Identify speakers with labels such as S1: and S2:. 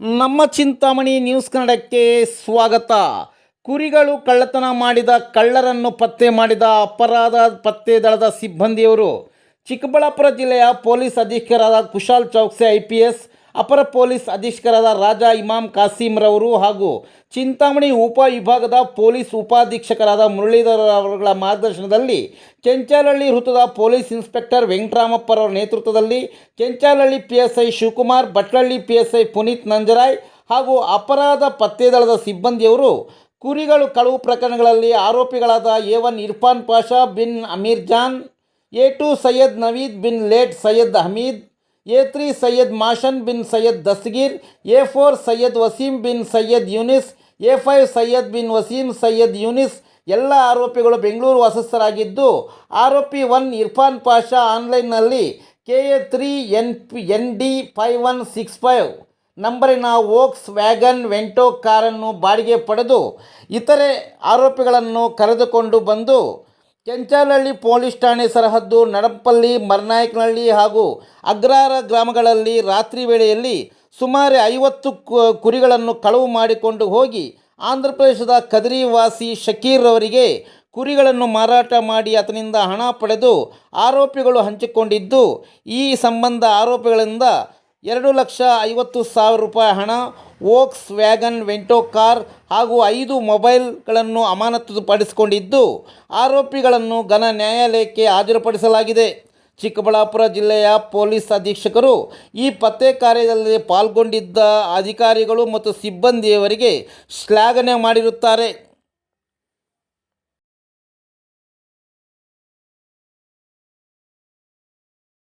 S1: ನಮ್ಮ ಚಿಂತಾಮಣಿ ನ್ಯೂಸ್ ಕನ್ನಡಕ್ಕೆ ಸ್ವಾಗತ. ಕುರಿಗಳು ಕಳ್ಳತನ ಮಾಡಿದ ಕಳ್ಳರನ್ನು ಪತ್ತೆ ಮಾಡಿದ ಅಪರಾಧ ಪತ್ತೆ ದಳದ ಸಿಬ್ಬಂದಿಯವರು. ಚಿಕ್ಕಬಳ್ಳಾಪುರ ಜಿಲ್ಲೆಯ police ಅಧೀಕ್ಷಕರಾದ Kushal Chowkse I P S ಅಪರ ಪೊಲೀಸ್ ಅಧೀಕ್ಷಕರಾದ ರಾಜಾ ಇಮಾಮ್ ಕಾಸಿಮ್ರವರು ಹಾಗೂ ಚಿಂತಾಮಣಿ ಉಪ ವಿಭಾಗದ ಪೊಲೀಸ್ ಉಪಾಧೀಕ್ಷಕರಾದ ಮುರಳೀಧರ ಅವರುಗಳ ಮಾರ್ಗದರ್ಶನದಲ್ಲಿ ಚೆಂಚಾಲಹಳ್ಳಿ ವೃತ್ತದ ಪೊಲೀಸ್ ಇನ್ಸ್ಪೆಕ್ಟರ್ ವೆಂಕಟರಾಮಪ್ಪರವರ ನೇತೃತ್ವದಲ್ಲಿ Chenchalahalli P S I Shivakumar Bhatlahalli P S I Puneeth Nanjaray ಹಾಗೂ ಅಪರಾಧ ಪತ್ತೆದಳದ ಸಿಬ್ಬಂದಿಯವರು ಕುರಿಗಳು ಕಳವು ಪ್ರಕರಣಗಳಲ್ಲಿ ಆರೋಪಿಗಳಾದ ಎ ಒನ್ ಇರ್ಫಾನ್ ಪಾಷಾ ಬಿನ್ Amir Jan, A two Syed Naveed bin late Syed Hameed A three Syed Mashan bin Syed ದಸ್ಗೀರ್, A four Syed Waseem ಬಿನ್ ಸೈಯದ್ ಯೂನಿಸ್, ಎ ಫೈವ್ ಸೈಯದ್ ಬಿನ್ ವಸೀಂ ಸೈಯದ್ ಯೂನಿಸ್ ಎಲ್ಲ ಆರೋಪಿಗಳು ಬೆಂಗಳೂರು ವಾಸಸ್ಥರಾಗಿದ್ದು ಆರೋಪಿ ಒನ್ ಇರ್ಫಾನ್ ಪಾಷಾ ಆನ್ಲೈನ್ನಲ್ಲಿ K A three N P N D five one six five ನಂಬರಿನ Volkswagen Vento ಕಾರನ್ನು ಬಾಡಿಗೆ ಪಡೆದು ಇತರೆ ಆರೋಪಿಗಳನ್ನು ಕರೆದುಕೊಂಡು ಬಂದು ಕೆಂಚಾಲಹಳ್ಳಿ ಪೊಲೀಸ್ ಠಾಣೆ ಸರಹದ್ದು ನಡಪಲ್ಲಿ, ಮರ್ನಾಯಕನಹಳ್ಳಿ ಹಾಗೂ ಅಗ್ರಾರ ಗ್ರಾಮಗಳಲ್ಲಿ ರಾತ್ರಿ ವೇಳೆಯಲ್ಲಿ ಸುಮಾರು ಐವತ್ತು ಕುರಿಗಳನ್ನು ಕಳವು ಮಾಡಿಕೊಂಡು ಹೋಗಿ ಆಂಧ್ರ ಪ್ರದೇಶದ ಕದ್ರಿ ವಾಸಿ ಶಕೀರ್ ಅವರಿಗೆ ಕುರಿಗಳನ್ನು ಮಾರಾಟ ಮಾಡಿ ಆತನಿಂದ ಹಣ ಪಡೆದು ಆರೋಪಿಗಳು ಹಂಚಿಕೊಂಡಿದ್ದು, ಈ ಸಂಬಂಧ ಆರೋಪಿಗಳಿಂದ ಎರಡು ಲಕ್ಷ ಐವತ್ತು ಸಾವಿರ ರೂಪಾಯಿ ಹಣ, ವೋಕ್ಸ್ ವ್ಯಾಗನ್, ವೆಂಟೋ ಕಾರ್ ಹಾಗೂ ಐದು ಮೊಬೈಲ್ಗಳನ್ನು ಅಮಾನತುಪಡಿಸಿಕೊಂಡಿದ್ದು, ಆರೋಪಿಗಳನ್ನು ಘನ ನ್ಯಾಯಾಲಯಕ್ಕೆ ಹಾಜರುಪಡಿಸಲಾಗಿದೆ. ಚಿಕ್ಕಬಳ್ಳಾಪುರ ಜಿಲ್ಲೆಯ ಪೊಲೀಸ್ ಅಧೀಕ್ಷಕರು ಈ ಪತ್ತೆ ಕಾರ್ಯದಲ್ಲಿ ಪಾಲ್ಗೊಂಡಿದ್ದ ಅಧಿಕಾರಿಗಳು ಮತ್ತು ಸಿಬ್ಬಂದಿಯವರಿಗೆ ಶ್ಲಾಘನೆ ಮಾಡಿರುತ್ತಾರೆ.